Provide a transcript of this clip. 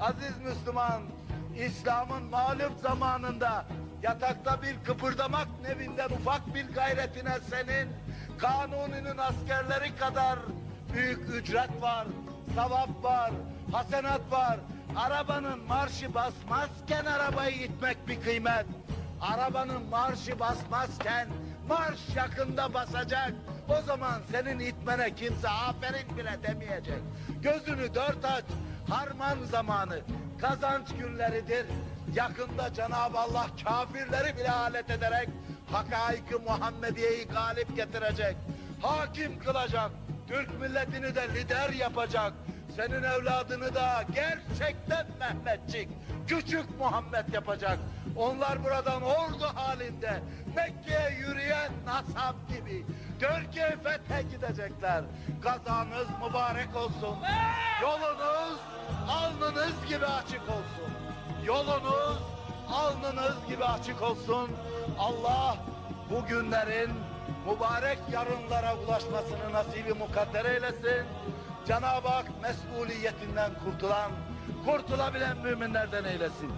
Aziz Müslüman, İslam'ın mağlup zamanında yatakta bir kıpırdamak nevinden ufak bir gayretine senin kanuninin askerleri kadar büyük ücret var, sevap var, hasenat var. Arabanın marşı basmazken arabayı itmek bir kıymet. Arabanın marşı basmazken marş yakında basacak. O zaman senin itmene kimse aferin bile demeyecek. Gözünü dört aç. Harman zamanı, kazanç günleridir. Yakında Cenab-ı Allah kafirleri bile alet ederek hakaiki Muhammediye'yi galip getirecek. Hakim kılacak. Türk milletini de lider yapacak. Senin evladını da gerçekten Mehmetçik, küçük Muhammed yapacak. Onlar buradan ordu halinde Mekke'ye yürüyen Nasab gibi Türkiye fethe gidecekler. Kazanız mübarek olsun. Yolunuz alnınız gibi açık olsun. Yolunuz alnınız gibi açık olsun. Allah bu günlerin mübarek yarınlara ulaşmasını nasibi mukadder eylesin. Cenab-ı Hak mesuliyetinden kurtulan, kurtulabilen müminlerden eylesin.